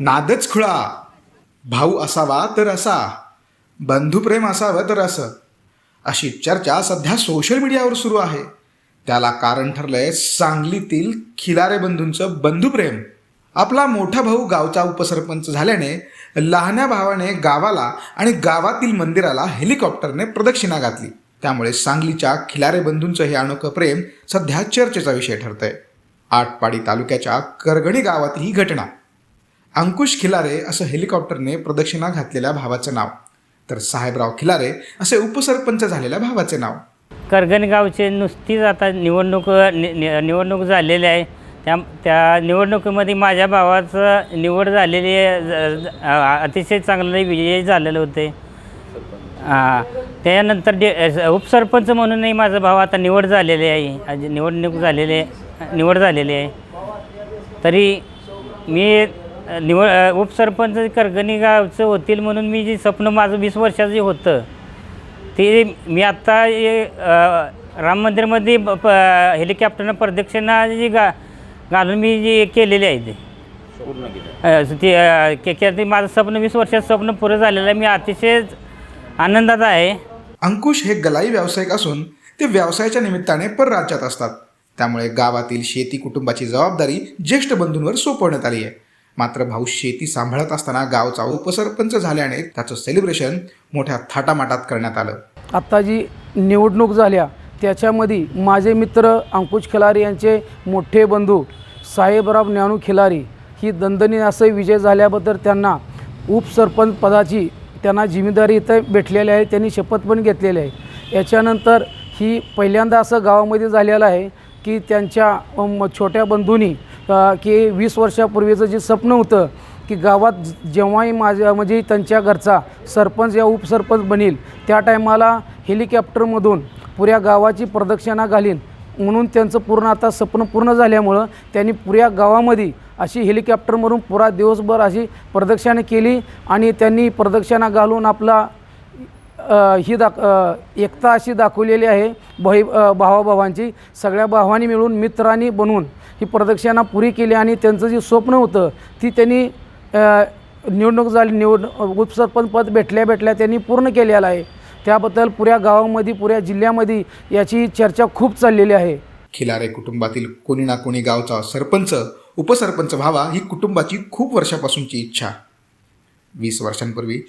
नादच खुळा. भाऊ असावा तर असा. बंधुप्रेम असावं तर असं. अशी चर्चा सध्या सोशल मीडियावर सुरू आहे. त्याला कारण ठरलंय सांगलीतील खिलारे बंधूंचं बंधुप्रेम आपला मोठा भाऊ गावचा उपसरपंच झाल्याने लहान्या भावाने गावाला आणि गावातील मंदिराला हेलिकॉप्टरने प्रदक्षिणा घातली. त्यामुळे सांगलीच्या खिलारे बंधूंचं हे अनोखं प्रेम सध्या चर्चेचा विषय ठरतंय. आटपाडी तालुक्याच्या करगणी गावातील ही घटना. अंकुश खिलारे असं हेलिकॉप्टरने प्रदक्षिणा घातलेल्या भावाचं नाव. तर साहेबराव खिलारे असे उपसरपंच झालेल्या भावाचे नाव. करगणगावचे नुसतीच आता निवडणूक नि नि- निवडणूक झालेली आहे. त्या त्या निवडणुकीमध्ये माझ्या भावाचं निवड झालेली आहे. ज- ज- अ- अतिशय चांगले विजय झालेले होते. हां त्यानंतर डे उपसरपंच म्हणूनही माझा भाव आता निवड झालेली आहे. आज निवडणूक झालेली आहे. निवड झालेली आहे. तरी मी निवड अ, उपसरपंच करगणी गावचं होतील म्हणून मी जे स्वप्न माझं वीस वर्षाचं जे होतं ते मी आत्ता हे, राम मंदिरमध्ये प हेलिकॉप्टरनं प्रदक्षिणा जी गा घालून मी जे केलेली आहे ते. ते के के ते माझं स्वप्न वीस वर्षाचं स्वप्न पुरं झालेलं आहे मी अतिशय आनंदात आहे. अंकुश हे गलाई व्यावसायिक असून ते व्यवसायाच्या निमित्ताने परराज्यात असतात. त्यामुळे गावातील शेती कुटुंबाची जबाबदारी ज्येष्ठ बंधूंवर सोपवण्यात आली आहे. मात्र भाऊ शेती सांभाळत असताना गावचा उपसरपंच झाल्याने त्याचं सेलिब्रेशन मोठ्या थाटामाटात करण्यात आलं. आत्ता जी निवडणूक झाल्या त्याच्यामध्ये माझे मित्र अंकुश खिलारी यांचे मोठे बंधू साहेबराव ज्ञानू खिलारी ही दणदणी असे विजय झाल्याबद्दल त्यांना उपसरपंच पदाची त्यांना जिम्मेदारी इथं भेटलेली आहे त्यांनी शपथ पण घेतलेली आहे. याच्यानंतर ही पहिल्यांदा असं गावामध्ये झालेलं आहे की त्यांच्या छोट्या बंधूंनी की वीस वर्षापूर्वीचं जे स्वप्न होतं की गावात जेव्हाही माझ्या म्हणजे त्यांच्या घरचा सरपंच या उपसरपंच बनेल त्या टायमाला हेलिकॉप्टरमधून पुऱ्या गावाची प्रदक्षिणा घालीन. म्हणून त्यांचं पूर्ण आता स्वप्न पूर्ण झाल्यामुळं त्यांनी पुऱ्या गावामध्ये अशी हेलिकॉप्टरमधून पुरा दिवसभर अशी प्रदक्षिणा केली आणि त्यांनी प्रदक्षिणा घालून आपला ही दाख एकता अशी दाखवलेली आहे. भाई भावाभावांची. सगळ्या भावांनी मिळून मित्रांनी बनवून ही प्रदक्षिणा पुरी केली आणि त्यांचं जे स्वप्न होतं ती त्यांनी निवडणूक झाली निवड उपसरपंच पद भेटल्या भेटल्या त्यांनी पूर्ण केलेलं आहे. त्याबद्दल पुऱ्या गावामध्ये पुऱ्या जिल्ह्यामध्ये याची चर्चा खूप चाललेली आहे. खिलारे कुटुंबातील कोणी ना कोणी गावचा सरपंच उपसरपंच व्हावा ही कुटुंबाची खूप वर्षापासूनची इच्छा. वीस वर्षांपूर्वी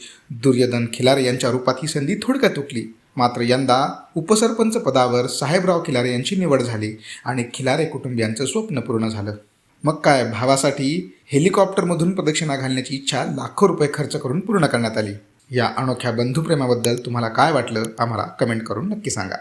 दुर्योधन खिलारे यांच्या रूपात ही संधी थोडक्यात तुटली. मात्र यंदा उपसरपंच पदावर साहेबराव खिलारे यांची निवड झाली आणि खिलारे कुटुंबियांचं स्वप्न पूर्ण झालं. मग काय भावासाठी हेलिकॉप्टरमधून प्रदक्षिणा घालण्याची इच्छा लाखो रुपये खर्च करून पूर्ण करण्यात आली. या अनोख्या बंधुप्रेमाबद्दल तुम्हाला काय वाटलं आम्हाला कमेंट करून नक्की सांगा.